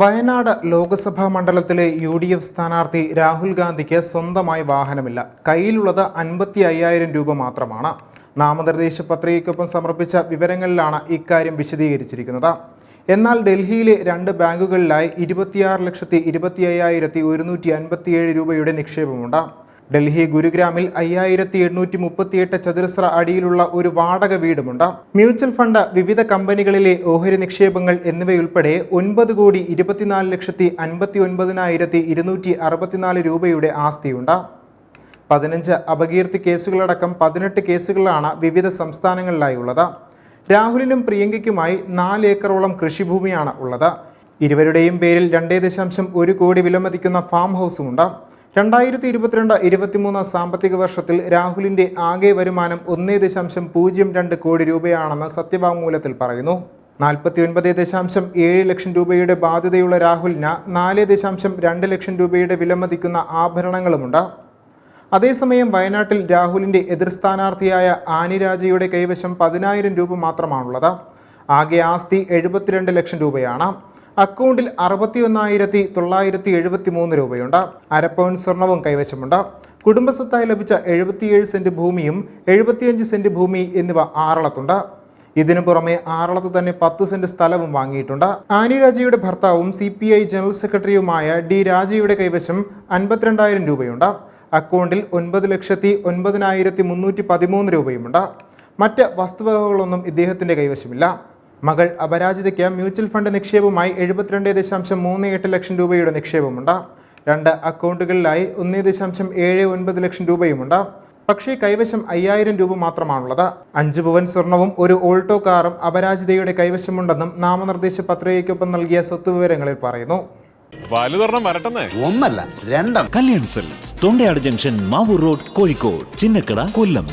വയനാട് ലോക്സഭാ മണ്ഡലത്തിലെ U D F സ്ഥാനാർത്ഥി രാഹുൽ ഗാന്ധിക്ക് സ്വന്തമായി വാഹനമില്ല. കയ്യിലുള്ളത് അൻപത്തി അയ്യായിരം രൂപ മാത്രമാണ്. നാമനിർദ്ദേശ പത്രികയ്ക്കൊപ്പം സമർപ്പിച്ച വിവരങ്ങളിലാണ് ഇക്കാര്യം വിശദീകരിച്ചിരിക്കുന്നത്. എന്നാൽ ഡൽഹിയിലെ രണ്ട് ബാങ്കുകളിലായി ഇരുപത്തിയാറ് ലക്ഷത്തി ഇരുപത്തി അയ്യായിരത്തി ഒരുന്നൂറ്റി അൻപത്തിയേഴ് രൂപയുടെ നിക്ഷേപമുണ്ട്. ഡൽഹി ഗുരുഗ്രാമിൽ അയ്യായിരത്തി എണ്ണൂറ്റി മുപ്പത്തിയെട്ട് ചതുരശ്ര അടിയിലുള്ള ഒരു വാടക വീടുമുണ്ട്. മ്യൂച്വൽ ഫണ്ട് വിവിധ കമ്പനികളിലെ ഓഹരി നിക്ഷേപങ്ങൾ എന്നിവയുൾപ്പെടെ ഒൻപത് കോടി ഇരുപത്തിനാല് ലക്ഷത്തി അൻപത്തി ഒൻപതിനായിരത്തി ഇരുന്നൂറ്റി അറുപത്തിനാല് രൂപയുടെ ആസ്തിയുണ്ട്. പതിനഞ്ച് അപകീർത്തി കേസുകളടക്കം പതിനെട്ട് കേസുകളാണ് വിവിധ സംസ്ഥാനങ്ങളിലായി ഉള്ളത് രാഹുലിനും പ്രിയങ്കയ്ക്കുമായി നാല് ഏക്കറോളം കൃഷിഭൂമിയാണ് ഉള്ളത്. ഇരുവരുടെയും പേരിൽ രണ്ടേ ദശാംശം ഒരു കോടി വിലമതിക്കുന്ന ഫാം ഹൗസുമുണ്ട്. രണ്ടായിരത്തി ഇരുപത്തിരണ്ട് ഇരുപത്തിമൂന്ന് സാമ്പത്തിക വർഷത്തിൽ രാഹുലിന്റെ ആകെ വരുമാനം ഒന്നേ ദശാംശം പൂജ്യം രണ്ട് കോടി രൂപയാണെന്ന് സത്യവാങ്മൂലത്തിൽ പറയുന്നു. നാൽപ്പത്തി ഒൻപത് ദശാംശം ഏഴ് ലക്ഷം രൂപയുടെ ബാധ്യതയുള്ള രാഹുലിന് നാല് ദശാംശം രണ്ട് ലക്ഷം രൂപയുടെ വിലമതിക്കുന്ന ആഭരണങ്ങളുമുണ്ട്. അതേസമയം വയനാട്ടിൽ രാഹുലിന്റെ എതിർ സ്ഥാനാർത്ഥിയായ ആനിരാജയുടെ കൈവശം പതിനായിരം രൂപ മാത്രമാണുള്ളത്. ആകെ ആസ്തി എഴുപത്തിരണ്ട് ലക്ഷം രൂപയാണ്. അക്കൗണ്ടിൽ അറുപത്തി ഒന്നായിരത്തി തൊള്ളായിരത്തി എഴുപത്തി മൂന്ന് രൂപയുണ്ട്. അരപ്പവൻ സ്വർണവും കൈവശമുണ്ട്. കുടുംബസ്വത്തായി ലഭിച്ച എഴുപത്തിയേഴ് സെന്റ് ഭൂമിയും എഴുപത്തിയഞ്ച് സെന്റ് ഭൂമി എന്നിവ ആറളത്തുണ്ട്. ഇതിനു പുറമെ ആറളത്ത് തന്നെ പത്ത് സെന്റ് സ്ഥലവും വാങ്ങിയിട്ടുണ്ട്. ആനി രാജയുടെ ഭർത്താവും സി പി ഐ ജനറൽ സെക്രട്ടറിയുമായ ഡി രാജയുടെ കൈവശം അൻപത്തിരണ്ടായിരം രൂപയുണ്ട്. അക്കൗണ്ടിൽ ഒൻപത് ലക്ഷത്തി ഒൻപതിനായിരത്തി മുന്നൂറ്റി പതിമൂന്ന് രൂപയുമുണ്ട്. മറ്റ് വസ്തുവകകളൊന്നും ഇദ്ദേഹത്തിന്റെ കൈവശമില്ല. മകൾ അപരാജിതയ്ക്ക് മ്യൂച്വൽ ഫണ്ട് നിക്ഷേപമായി എഴുപത്തിരണ്ട് ദശാംശം മൂന്ന് എട്ട് ലക്ഷം രൂപയുടെ നിക്ഷേപമുണ്ട്. രണ്ട് അക്കൗണ്ടുകളിലായി ഒന്ന് ദശാംശം ഏഴ് ഒൻപത് ലക്ഷം രൂപയുമുണ്ട്. പക്ഷേ കൈവശം അയ്യായിരം രൂപ മാത്രമാണുള്ളത്. അഞ്ച് ഭുവൻ സ്വർണവും ഒരു ഓൾട്ടോ കാറും അപരാജിതയുടെ കൈവശമുണ്ടെന്നും നാമനിർദ്ദേശ പത്രികയ്ക്കൊപ്പം നൽകിയ സ്വത്ത് വിവരങ്ങളിൽ പറയുന്നു ഒന്നല്ല രണ്ടെണ്ണം. Kalyan silks Thondayad junction Mavoor road Kozhikode Chinnakkada Kollam.